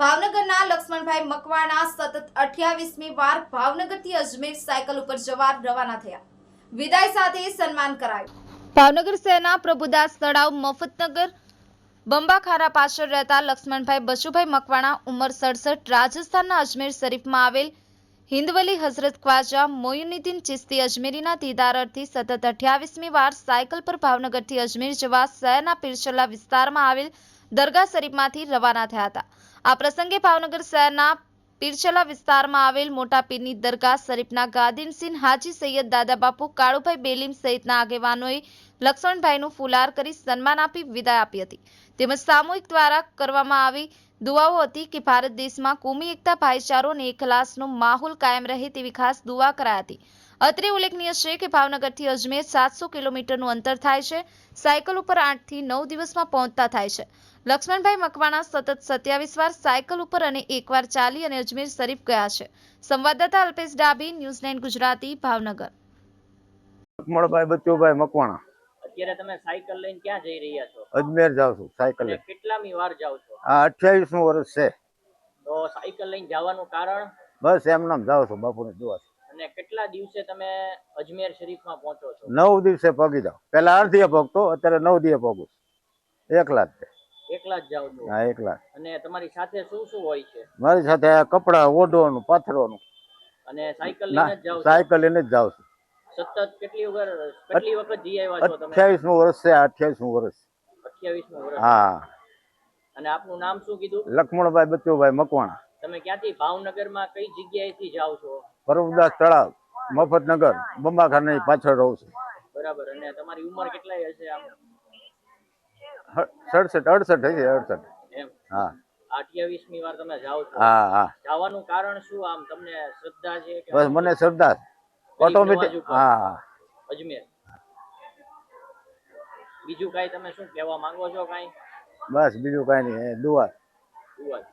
ભાવનગરના લક્ષ્મણભાઈ મકવાણા સતત અઠ્યાવીસમી વાર ભાવનગરથી અજમેર સાયકલ ઉપર જવા રવાના થયા. વિદાય સાથે સન્માન કરાયું. ભાવનગર શહેરના પ્રભુદાસ તળાવ, મફતનગર, બંબાખારા પાછળ રહેતા લક્ષ્મણભાઈ બચુભાઈ મકવાણા ઉંમર સડસઠ, રાજસ્થાનના અજમેર શરીફમાં આવેલ હિન્દવલી હઝરત ખ્વાજા મોયુનિદ્દીન ચિસ્તી અજમેરીના દીદાર અર્થી સતત અઠ્યાવીસમી વાર સાયકલ પર ભાવનગરથી અજમેર જવા શહેરના પીરછલા વિસ્તારમાં આવેલ દરગાહ શરીફમાંથી રવાના થયા હતા. આ પ્રસંગે ભાવનગર શહેરના પીરછલા વિસ્તારમાં આવેલ મોટા પીરની દરગાહ શરીફના ગાદીનસિંહ હાજી સૈયદ દાદાબાપુ કાળુભાઈ બેલીમ સહિતના આગેવાનોએ લક્ષ્મણભાઈનું ફુલાર કરી સન્માન આપી વિદાય આપી હતી. તેમજ સામૂહિક દ્વારા કરવામાં આવી દુઆઓ હતી કે ભારત દેશમાં કોમી એકતા ભાઈચારો અને એકલાસનો માહોલ કાયમ રહે તેવી ખાસ દુઆ કરાઈ હતી. અત્રે ઉલ્લેખનીય છે કે ભાવનગરથી અજમેર સાતસો કિલોમીટરનું અંતર થાય છે. સાયકલ ઉપર આઠથી નવ દિવસમાં પહોંચતા થાય છે. લક્ષ્મણભાઈ મકવાણા સતત સત્યાવીસ વાર સાયકલ ઉપર અને એકવાર ચાલી અને અજમેર શરીફ ગયા છે. સંવાદદાતા અલ્પેશ ડાબી ન્યૂઝ નાઇન ગુજરાતી ભાવનગર. લક્ષ્મણભાઈ બચ્ચુભાઈ મકવાણા. અત્યારે તમે સાયકલ લઈને ક્યાં જઈ રહ્યા છો? અજમેર જાવ છું સાયકલ લઈને. કેટલામી વાર જાવ છો? આ 28 નું વર્ષ છે. તો સાયકલ લઈને જવાનું કારણ? બસ એમ એમનામ જાઉં છું બાપુની દુઆ અને કેટલા દિવસે તમે અજમેર શરીફમાં પહોંચો છો? નવ દિવસે પગી જાઉં. પેલા અડધીએ પગતો અત્યારે નવ દિવસે પગું એકલા જ એકલા જ જાવ છો? હા એકલા અને તમારી સાથે શું શું હોય છે? મારી સાથે કપડા ઓઢવાનું પાથરવાનું. અને સાયકલ ના લઈને જ જાવ સાયકલ લઈને જ છું. સતત કેટલી વગર કેટલી વખત જઈ આવ્યા છો તમે? વર્ષ છે અઠ્યાવીસમું વર્ષ. અઠ્યાવીસમું વર્ષ. હા. અને આપનું નામ શું કીધું? લક્ષ્મણભાઈ બચ્ચુભાઈ મકવાણા. તમે ક્યાંથી ભાવનગરમાં કઈ જગ્યાએથી જાવ છો? પરમદાસ તળાવ મફતનગર બંબાખાના પાછળ રહું છું. બરાબર અને તમારી ઉંમર કેટલાય હશે આમ? સડસઠ અડસઠ હશે અડસઠ. એમ? હા. અઠ્યાવીસમી વાર તમે જાવ છો. હા હા. જવાનું કારણ શું આમ? તમને શ્રદ્ધા છે કે બસ મને શ્રદ્ધા ઓટોમેટિક હા હા. અજમેર. બીજું કાઈ તમે શું કહેવા માંગો છો કાઈ? બસ બીજું કાઈ નહીં દુઆ. દુઆ.